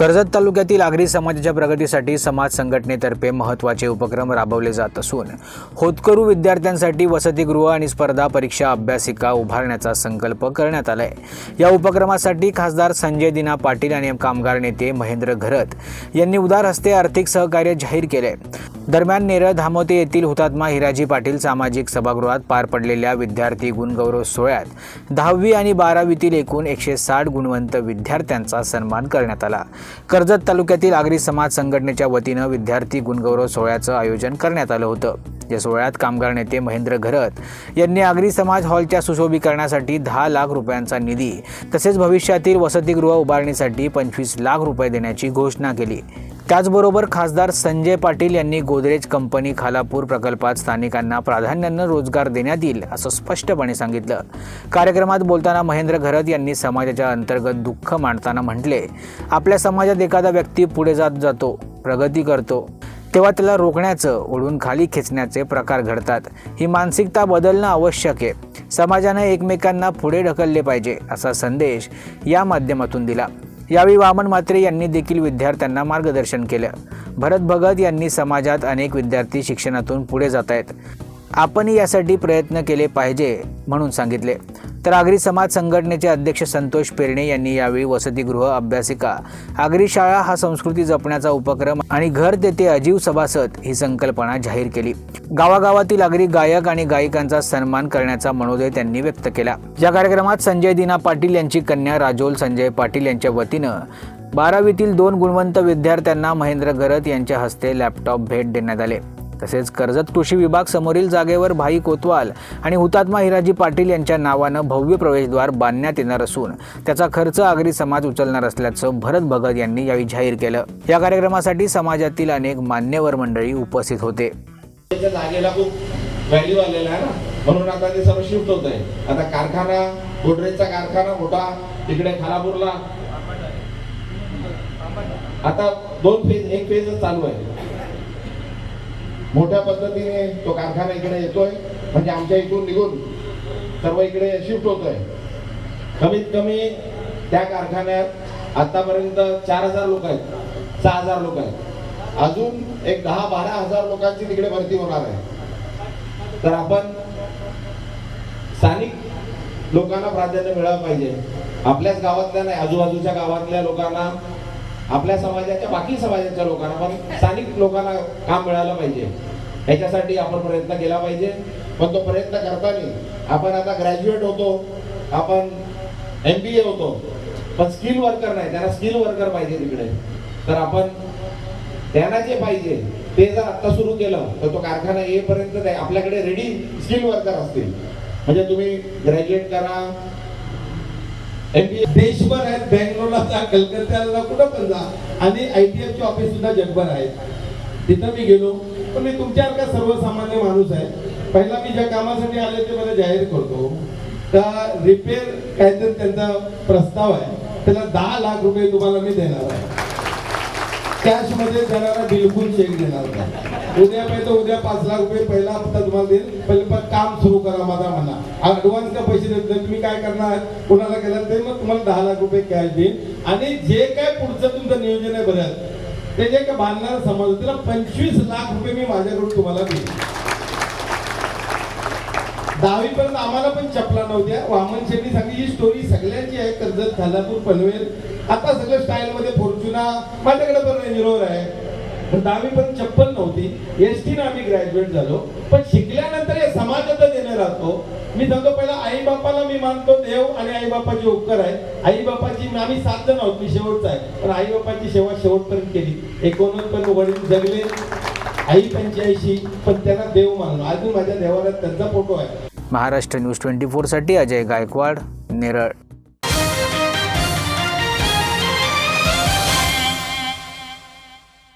कर्जत तालुक्यातील आगरी समाजाच्या प्रगतीसाठी समाज संघटनेतर्फे महत्त्वाचे उपक्रम राबवले जात असून होतकरू विद्यार्थ्यांसाठी वसतिगृह आणि स्पर्धा परीक्षा अभ्यासिका उभारण्याचा संकल्प करण्यात आलाय. या उपक्रमासाठी खासदार संजय दिना पाटील आणि कामगार नेते महेंद्र घरत यांनी उदार हस्ते आर्थिक सहकार्य जाहीर केले दरम्यान नेरळ धामोते येथील हुतात्मा हिराजी पाटील सामाजिक सभागृहात पार पडलेल्या विद्यार्थी गुणगौरव सोहळ्यात दहावी आणि बारावीतील एकूण एकशे साठ गुणवंत विद्यार्थ्यांचा सन्मान करण्यात आला. कर्जत तालुक्यातील आगरी समाज संघटनेच्या वतीनं विद्यार्थी गुणगौरव सोहळ्याचं आयोजन करण्यात आलं होतं. या सोहळ्यात कामगार नेते महेंद्र घरत यांनी आगरी समाज हॉलच्या सुशोभीकरणासाठी दहा लाख रुपयांचा निधी तसेच भविष्यातील वसतिगृह उभारणीसाठी पंचवीस लाख रुपये देण्याची घोषणा केली. त्याचबरोबर खासदार संजय पाटील यांनी गोदरेज कंपनी खालापूर प्रकल्पात स्थानिकांना प्राधान्यानं रोजगार देण्यात येईल असं स्पष्टपणे सांगितलं. कार्यक्रमात बोलताना महेंद्र घरत यांनी समाजाच्या अंतर्गत दुःख मांडताना म्हटले आपल्या समाजात एखादा व्यक्ती पुढे जात जातो प्रगती करतो. तेव्हा त्याला रोखण्याचं ओढून खाली खेचण्याचे प्रकार घडतात. ही मानसिकता बदलणं आवश्यक आहे. समाजानं एकमेकांना पुढे ढकलले पाहिजे असा संदेश या माध्यमातून दिला. यावेळी वामन म्हात्रे यांनी देखील विद्यार्थ्यांना मार्गदर्शन केलं. भरत भगत यांनी समाजात अनेक विद्यार्थी शिक्षणातून पुढे जात आहेत. आपणही यासाठी प्रयत्न केले पाहिजे म्हणून सांगितले. तर आगरी समाज संघटनेचे अध्यक्ष संतोष पेरणे यांनी यावेळी वसतिगृह अभ्यासिका आगरी शाळा हा संस्कृती जपण्याचा उपक्रम आणि घर तेथे अजीव सभासद ही संकल्पना जाहीर केली. गावागावातील आगरी गायक आणि गायिकांचा सन्मान करण्याचा मनोदय त्यांनी व्यक्त केला. या कार्यक्रमात संजय दिना पाटील यांची कन्या राजोल संजय पाटील यांच्या वतीनं बारावीतील दोन गुणवंत विद्यार्थ्यांना महेंद्र गरत यांच्या हस्ते लॅपटॉप भेट देण्यात आले. तसेच कर्जत कृषी विभाग समोरील जागेवर भाई कोतवाल आणि हुतात्मा हिराजी पाटील यांच्या नावानं भव्य प्रवेशद्वार बांधण्यात येणार असून त्याचा खर्च आगरी समाज उचलणार असल्याचं भरत भगत यांनी यावेळी जाहीर केलं. या कार्यक्रमासाठी समाजातील अनेक मान्यवर मंडळी उपस्थित होते. जागेला खूप व्हॅल्यू आलेला आहे ना? म्हणून आता ते सर्व शिफ्ट होत आहे. आता कारखाना गोडरेजचा कारखाना मोठा तिकडे खालापूरला. आता दोन फेज एक फेजच चालू आहे. मोठ्या पद्धतीने तो कारखाना इकडे येतोय. म्हणजे आमच्या इथून निघून सर्व इकडे शिफ्ट होतोय. कमीत कमी त्या कारखान्यात आतापर्यंत चार हजार लोक आहेत. सहा हजार लोक आहेत. अजून एक दहा बारा हजार लोकांची तिकडे भरती होणार आहे. तर आपण स्थानिक लोकांना प्राधान्य मिळालं पाहिजे. आपल्याच गावातल्या नाही आजूबाजूच्या गावातल्या लोकांना आपल्या समाजाच्या बाकी समाजाच्या लोकांना पण स्थानिक लोकांना काम मिळालं पाहिजे. याच्यासाठी आपण प्रयत्न केला पाहिजे. पण तो प्रयत्न करताना आपण आता ग्रॅज्युएट होतो. आपण एम बी ए होतो. पण स्किल वर्कर नाही. त्यांना स्किल वर्कर पाहिजे तिकडे. तर आपण त्यांना जे पाहिजे ते जर आत्ता सुरू केलं तर तो कारखाना येईपर्यंत आपल्याकडे रेडी स्किल वर्कर असतील. म्हणजे तुम्ही ग्रॅज्युएट करा देशभर आहेत बँगलोरला जा कलकत्त्याला कुठं पण जा. आणि आय टी एफचे ऑफिस सुद्धा जगभर आहेत. तिथं मी गेलो. पण मी तुमच्यासारखा सर्वसामान्य माणूस आहे? पहिला मी ज्या कामासाठी आले ते मला जाहीर करतो. त्या रिपेअर काहीतरी त्यांचा प्रस्ताव आहे. त्याला दहा लाख रुपये तुम्हाला मी देणार आहे. कॅशमध्ये देणारा बिलकुल चेक देणार नाही. उद्या पाहिजे उद्या पाच लाख रुपये पहिला हप्ता तुम्हाला देईल. पहिले पण काम सुरू करा माझा म्हणा. ऍडव्हान्स का पैसे देत नाही. तुम्ही काय करणार? कोणाला केलं ते मग तुम्हाला दहा लाख रुपये कॅश देईल. आणि जे काय पुढचं तुमचं नियोजन आहे बदल ते जे काय बांधणार समजलं त्याला पंचवीस लाख रुपये मी माझ्याकडून तुम्हाला देईल. दहावीपर्यंत आम्हाला पण चपला नव्हत्या. वामन शेट्टी सांगली ही स्टोरी सगळ्यांची आहे. कर्जत खालापूर पनवेल. आता सगळं स्टाईल मध्ये फॉर्च्युना माझ्याकडे पण रेंज रोवर आहे. पण दहावीपर्यंत चप्पल नव्हती. एस टी आम्ही ग्रॅज्युएट झालो. पण शिकल्यानंतर हे समाजातच येणे राहतो. मी सांगतो पहिला आई बापाला मी मानतो देव आणि आई बापाचे उपकार आहे आई बापाची आम्ही सात जण आहोत मी शेवटचा आहे. पण आई बापाची सेवा शेवटपर्यंत केली. एकोणनव्वद पण वडील जगले. आई पंच्याऐंशी पण त्यांना देव मानलो. अजून माझ्या देवाला त्यांचा फोटो आहे. महाराष्ट्र न्यूज ट्वेंटी फोरसाठी अजय गायकवाड नेरळ.